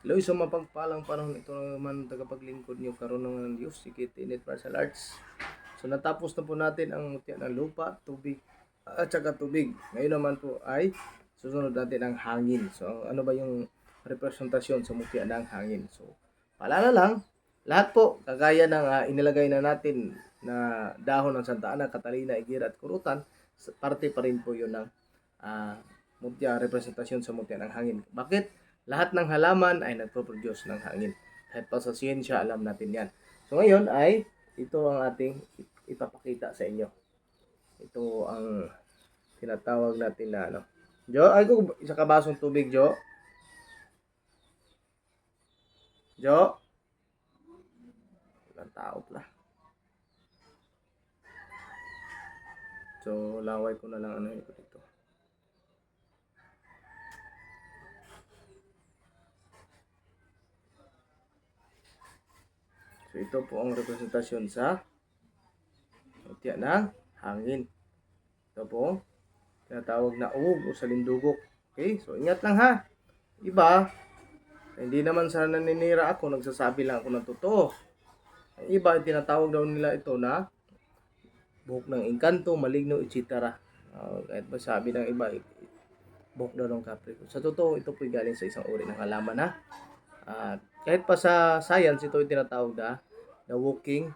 Hello, isang mapagpalang panahon ito naman tagapaglingkod niyo karon ng Diyos, si Kitinit Martial Arts. So natapos na po natin ang mutya ng lupa, tubig, at saka tubig. Ngayon naman po ay susunod natin ang hangin. So ano ba yung representasyon sa mutya ng hangin? So paalala lang, lahat po kagaya ng ah, inilagay na natin na dahon ng Santa Ana, Catalina, Igira at Kurutan, parte pa rin po yun ng ah, mutya, representasyon sa mutya ng hangin. Bakit? Lahat ng halaman ay nagpo-produce ng hangin. Kahit pa sa siyensya, alam natin yan. So ngayon ay, ito ang ating ipapakita sa inyo. Ito ang tinatawag natin na ano. Jo, ay ko isa ka basong tubig, Jo. Jo. Walang tao pala. So, laway ko na lang ano ito dito. So ito po ang representasyon sa mutya ng hangin. Ito po, tinatawag na uog o salindugok. Okay, so ingat lang ha. Iba, hindi naman sa naninira ako, nagsasabi lang ako ng totoo. Ang iba, tinatawag daw nila ito na buhok ng engkanto, maligno, etc. Uh, kahit ba sabi ng iba, buhok daw ng Capricorn. Sa totoo, ito po galing sa isang uri ng halaman ha. At kahit pa sa science, ito yung tinatawag na the walking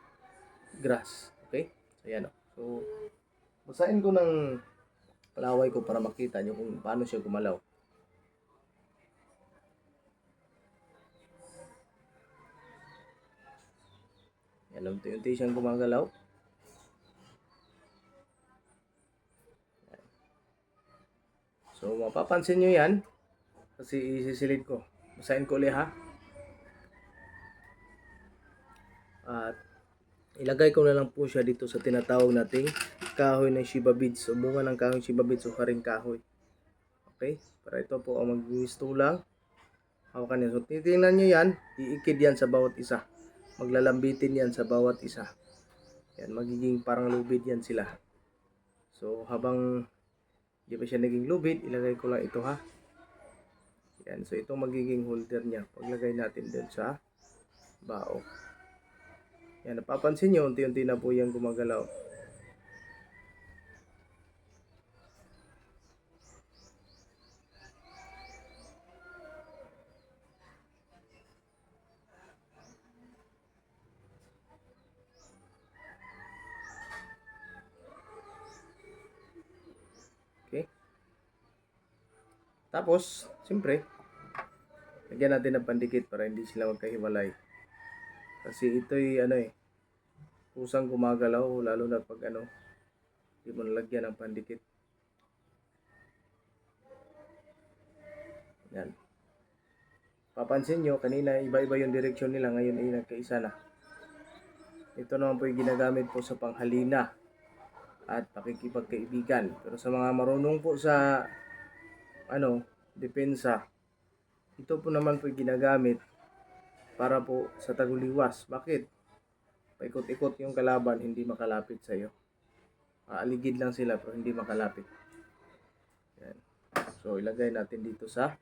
grass. Okay? So, yan o. So, basahin ko ng palaway ko para makita nyo kung paano siya gumalaw. Yan, unti-unti siyang gumagalaw. So, mapapansin nyo yan kasi isisilid ko. Basahin ko ulit ha. At ilagay ko na lang po siya dito sa tinatawag nating kahoy ng Shiba beads o bunga ng kahoy Shiba beads o karing kahoy. Okay? Para ito po ang magmistulang hawakan niya. So titingnan nyo yan, iikid yan sa bawat isa. Maglalambitin yan sa bawat isa. Yan, magiging parang lubid yan sila. So habang di pa siya naging lubid, ilagay ko lang ito ha. Yan, so ito magiging holder niya. Paglagay natin dun sa bao. Yan, napapansin nyo, unti-unti na po yan gumagalaw. Okay. Tapos, siyempre, lagyan natin ng pandikit para hindi sila magkahiwalay. Kasi ito'y ano eh, kusang gumagalaw lalo na pag ano, hindi mo nalagyan ng pandikit. Yan. Papansin nyo, kanina iba-iba yung direksyon nila, ngayon ay nagkaisa na. Ito naman po yung ginagamit po sa panghalina at pakikipagkaibigan. Pero sa mga marunong po sa ano, depensa, ito po naman po yung ginagamit para po sa taguliwas. Bakit? Paikot-ikot yung kalaban, hindi makalapit sa iyo. Aaligid lang sila pero hindi makalapit. Yan. So ilagay natin dito sa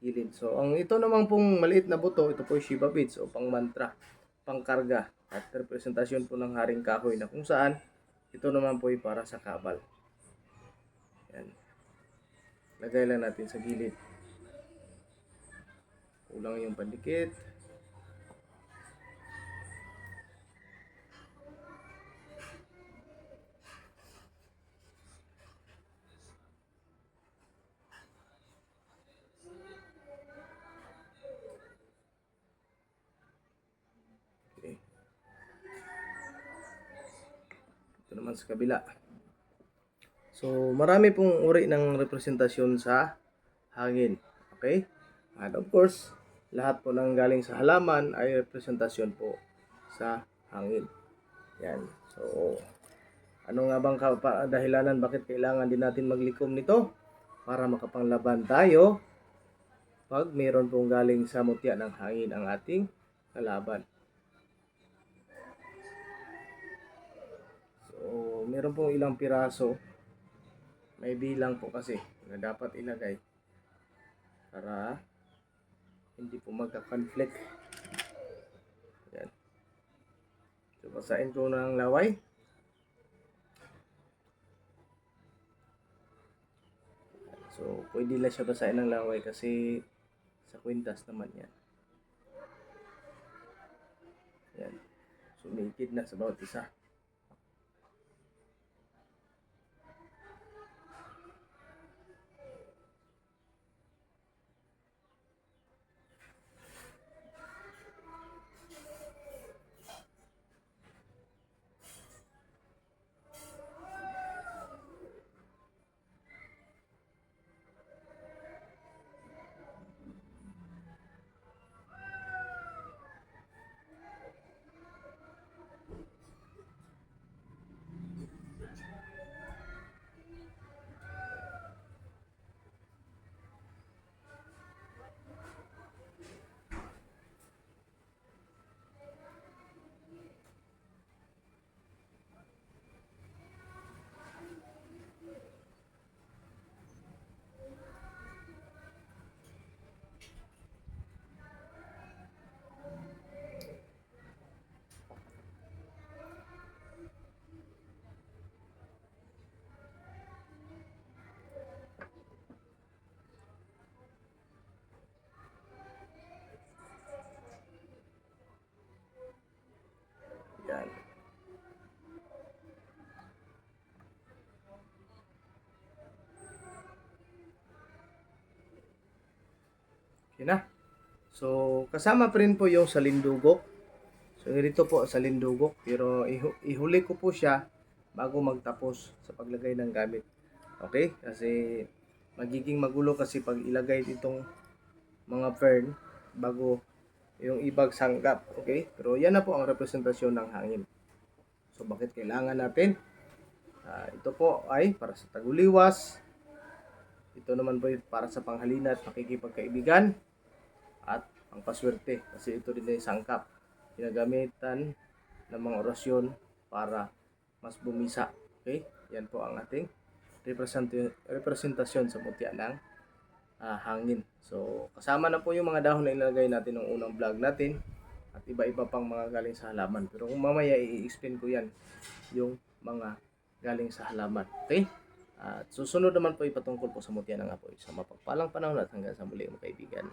gilid. So ang ito naman pong maliit na buto, ito po yung Shiba Beads o pang mantra, pang karga at representasyon po ng haring kahoy na kung saan ito naman po ay para sa kabal. Yan. Lagay lang natin sa gilid. Kulang yung pandikit. Naman sa kabila. So, marami pong uri ng representasyon sa hangin. Okay? And of course, lahat po ng galing sa halaman ay representasyon po sa hangin. Yan. So, ano nga bang dahilanan bakit kailangan din natin maglikom nito? Para makapanglaban tayo pag mayroon pong galing sa mutya ng hangin ang ating kalaban. Meron pong ilang piraso. May bilang po kasi na dapat ilagay para hindi po magka-conflict. Yan. So, basahin ko ng laway. So, pwede lang siya basahin ng laway kasi sa kwintas naman yan. Yan. Sumikid na sa bawat isa. Yan. Okay na. So, kasama pa rin po yung salindugok. So, ito po salindugok. Pero ihu- ihuli ko po siya bago magtapos sa paglagay ng gamit. Okay? Kasi magiging magulo kasi pag ilagay itong mga fern bago yung ibag sanggap. Okay? Pero yan na po ang representasyon ng hangin. So, bakit kailangan natin? Ah, ito po ay para sa taguliwas. Ito naman po para sa panghalina at pakikipagkaibigan at ang paswerte kasi ito din ay sangkap. Ginagamitan ng mga orasyon para mas bumisa. Okay? Yan po ang ating represent- representasyon sa mutya ng ah, hangin. So, kasama na po yung mga dahon na ilalagay natin ng unang vlog natin at iba-iba pang mga galing sa halaman. Pero kung mamaya i-explain ko yan, yung mga galing sa halaman. Okay? At susunod naman po ipatungkol po sa mutya ng apoy. Sa mapagpalang panahon at hanggang sa muli mga kaibigan.